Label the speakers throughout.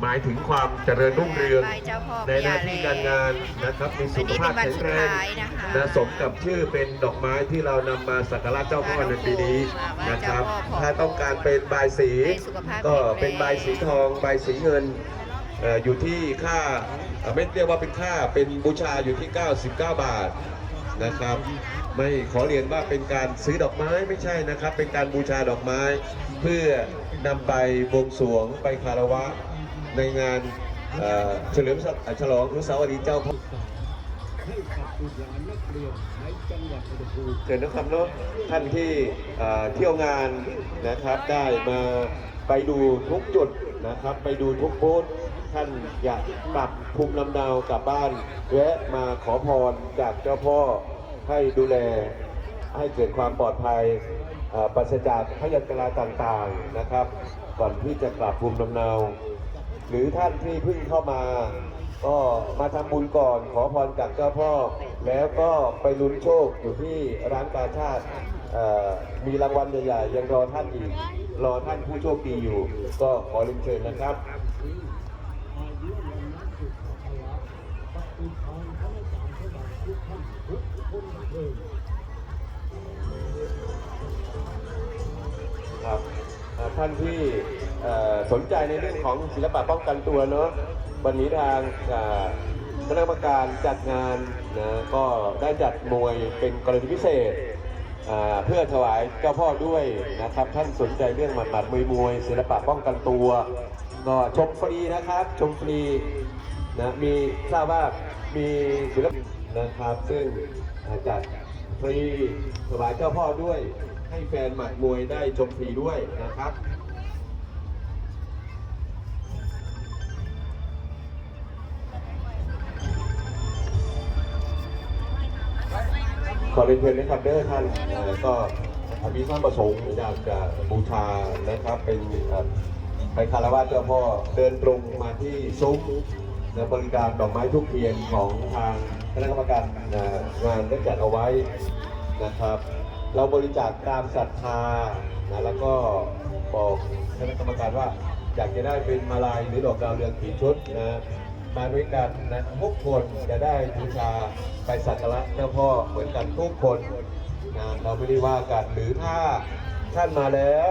Speaker 1: หมายถึงความเจริญรุ่งเรือง
Speaker 2: ไหว้เจ้าพ่อ
Speaker 1: ในหน้า
Speaker 2: พญาแล
Speaker 1: ที่การงานนะครับมีสุขภาพ
Speaker 2: วัน
Speaker 1: แข็
Speaker 2: นี้
Speaker 1: ง
Speaker 2: เป็นวันสุด
Speaker 1: แรง
Speaker 2: ท้ายนะคะ
Speaker 1: นะสมกับชื่อเป็นดอกไม้ที่เรานำมาสักการะเจ้าพ่อในปีนี้นะครับ ถ้าต้องการเป็นบายสี
Speaker 2: ให้สุขภาพ
Speaker 1: ก็
Speaker 2: แข็งแรง
Speaker 1: เป็นบายสีทองบายสีเงินเอ่ออยู่ที่ค่าเอ่อไม่เรียกว่าเป็นค่าเป็นบูชาอยู่ที่ 99 บาท นะครับ ไม่ขอเรียนว่าเป็นการซื้อดอกไม้ไม่ใช่นะครับ เป็นการบูชาดอกไม้ เพื่อนำไปบวงสรวงไปคารวะในงานเฉลิมฉลองอนุสาวรีย์เจ้าพ่อ
Speaker 3: ให้กับบุตรหลานนักเรียนในจังหวัดอุดรธานี
Speaker 1: เกิดนะครับเนาะท่านที่เที่ยวงานนะครับได้มาไปดูทุกจุดนะครับ ไปดูทุกบูธท่านอยากกลับภูมิลำเนากลับบ้านแวะมาขอพรจากเจ้าพ่อ ให้ดูแลให้เกิดความปลอดภัยปราศจากพยันตรายต่างๆนะครับ ก่อนที่จะกลับภูมิลำเนา หรือท่านที่เพิ่งเข้ามา ก็มาทำบุญก่อนขอพรจากเจ้าพ่อ แล้วก็ไปลุ้นโชคอยู่ที่ร้านกาชาติมีรางวัลใหญ่ๆยังรอท่านอีก รอท่านผู้โชคดีอยู่ ก็ขอเรียนเชิญนะครับ
Speaker 3: ปฏิทานพระอาจารย์พระบาททุกท่านทุกคนเถิด
Speaker 1: ครับท่านที่สนใจในเรื่องของศิลปะป้องกันตัวเนาะวันนี้ทางคณะกรรมการจัดงานนะก็ได้จัดมวยเป็นกรณีพิเศษเพื่อถวายเจ้าพ่อด้วยนะครับ ท่านสนใจเรื่องหมัดหมัดมวยมวยศิลปะป้องกันตัว ก็ชมฟรีนะครับ ชมฟรี นะมีทราบว่ามีศิลปินนะครับซึ่งจัดฟรีถวายเจ้าพ่อด้วย ให้แฟนหมัดมวยได้ชมฟรีด้วยนะครับขอเรียนเชิญนะครับเด้อท่านก็มีท่านประสงค์อยากจะบูชานะครับเป็นไปคารวะเจ้าพ่อเดินตรงมาที่ซุ้ม และบริการดอกไม้ทุกเทียนของทางคณะกรรมการงานได้จัดเอาไว้นะครับ เราบริจาคตามศรัทธานะแล้วก็บอกคณะกรรมการว่าอยากจะได้เป็นมาลายหรือดอกดาวเรืองกี่ชุดนะมาด้วยกันนะทุกคนจะได้บูชาไปสักการะเจ้าพ่อเหมือนกันทุกคนนะเราไม่ได้ว่ากันหรือถ้าท่านมาแล้ว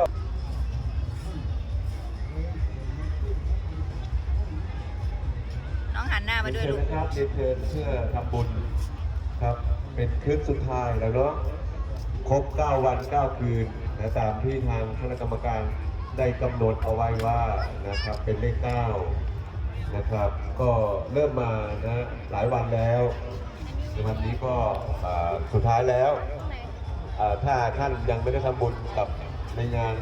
Speaker 2: หนหน้ามาด้วย
Speaker 1: เชิ
Speaker 2: ลูก
Speaker 1: นะครับเรียนเชิญเพื่อทำบุญครับ เป็นคืนสุดท้ายแล้วเนาะครบ 9 วัน 9 คืนนะตามที่ทางคณะกรรมการได้กำหนดเอาไว้ว่านะครับเป็นเลข 9 นะครับ ก็เริ่มมานะหลายวันแล้ววันนี้ก็สุดท้ายแล้ว ถ้าท่านยังไม่ได้ทำบุญกับในงาน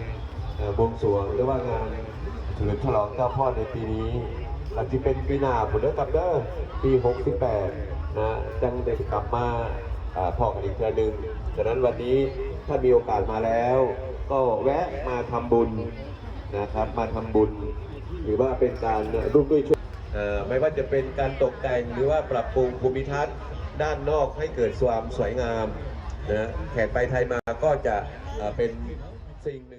Speaker 1: บวงสรวงหรือว่างานเฉลิมฉลองเจ้าพ่อในปีนี้ อาจจะเป็นปีหน้าผมเลิกกับเด้อปี68นะจังเด็กลับมาพอกันอีกเทื่อหนึ่งดังนั้นวันนี้ถ้ามีโอกาสมาแล้ว ก็แวะมาทำบุญนะครับ มาทำบุญ หรือว่าเป็นการร่วมด้วยช่วยไม่ว่าจะเป็นการตกแต่งหรือว่าปรับปรุงภูมิทัศน์ด้านนอกให้เกิดความสวยงามนะแขกไปไทยมาก็จะเป็นสิ่งหนึ่ง